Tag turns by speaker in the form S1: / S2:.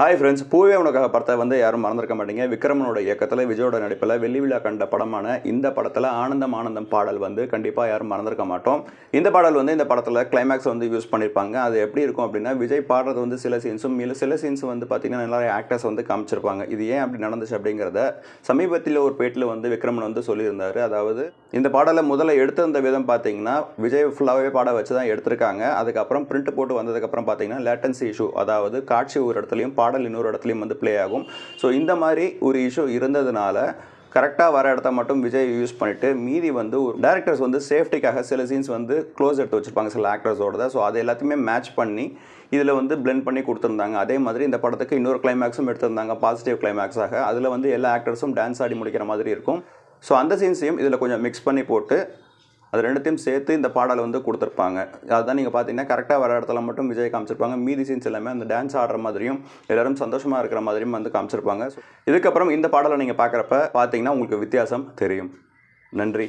S1: Hi friends பூவே உனக்காக படத்தை வந்து யாரும் மறந்துருக்க மாட்டீங்க. விக்ரமனோட இயக்கத்தில் விஜயோட நடிப்பில் வெள்ளி விழா கண்ட படமான இந்த படத்தில் ஆனந்தம் ஆனந்தம் பாடல் வந்து கண்டிப்பாக யாரும் மறந்துருக்க மாட்டோம். இந்த பாடல் வந்து இந்த படத்தில் கிளைமேக்ஸ் வந்து யூஸ் பண்ணியிருப்பாங்க அது எப்படி இருக்கும் அப்படின்னா விஜய் பாடுறது வந்து சில சீன்ஸும் இல்லை சில சீன்ஸ் வந்து பார்த்தீங்கன்னா நிறைய ஆக்டர்ஸ் வந்து காமிச்சிருப்பாங்க. இது ஏன் அப்படி நடந்துச்சு அப்படிங்கிறத சமீபத்தில் ஒரு பேட்டில் வந்து விக்ரமன் வந்து சொல்லியிருந்தார். அதாவது இந்த பாடலை முதல்ல எடுத்திருந்த விதம் பார்த்தீங்கன்னா விஜய் ஃபுல்லாகவே பாட வச்சு தான் எடுத்திருக்காங்க. அதுக்கப்புறம் பிரிண்ட் போட்டு வந்ததுக்கப்புறம் பார்த்தீங்கன்னா லேட்டன்சி இஷ்யூ அதாவது காட்சி ஒரு இடத்துலையும் பாடல் இன்னொரு இடத்துலையும் வந்து ப்ளே ஆகும். ஸோ இந்த மாதிரி ஒரு இஷ்யூ இருந்ததுனால கரெக்டாக வர இடத்த மட்டும் விஜய் யூஸ் பண்ணிவிட்டு மீதி வந்து ஒரு டேரக்டர்ஸ் வந்து சேஃப்டிக்காக சில சீன்ஸ் வந்து க்ளோஸ் எடுத்து வச்சுருப்பாங்க சில ஆக்டர்ஸோட ஸோ அது எல்லாத்தையுமே மேட்ச் பண்ணி இதில் வந்து பிளெண்ட் பண்ணி கொடுத்துருந்தாங்க. அதே மாதிரி இந்த படத்துக்கு இன்னொரு கிளைமேக்ஸும் எடுத்திருந்தாங்க பாசிட்டிவ் கிளைமேக்ஸாக அதில் வந்து எல்லா ஆக்டர்ஸும் டான்ஸ் ஆடி முடிக்கிற மாதிரி இருக்கும். ஸோ அந்த சீன்ஸையும் இதில் கொஞ்சம் மிக்ஸ் பண்ணி போட்டு அது ரெண்டுத்தையும் சேர்த்து இந்த பாடலை வந்து கொடுத்துருப்பாங்க. அதுதான் நீங்கள் பார்த்தீங்கன்னா கரெக்டாக வர இடத்துல மட்டும் விஜய் காமிச்சிருப்பாங்க. மீதி சீன்ஸ் எல்லாமே அந்த டான்ஸ் ஆடுற மாதிரியும் எல்லாரும் சந்தோஷமாக இருக்கிற மாதிரியும் வந்து காமிச்சிருப்பாங்க. இதுக்கப்புறம் இந்த பாடலை நீங்கள் பார்க்குறப்ப பார்த்தீங்கன்னா உங்களுக்கு வித்தியாசம் தெரியும். நன்றி.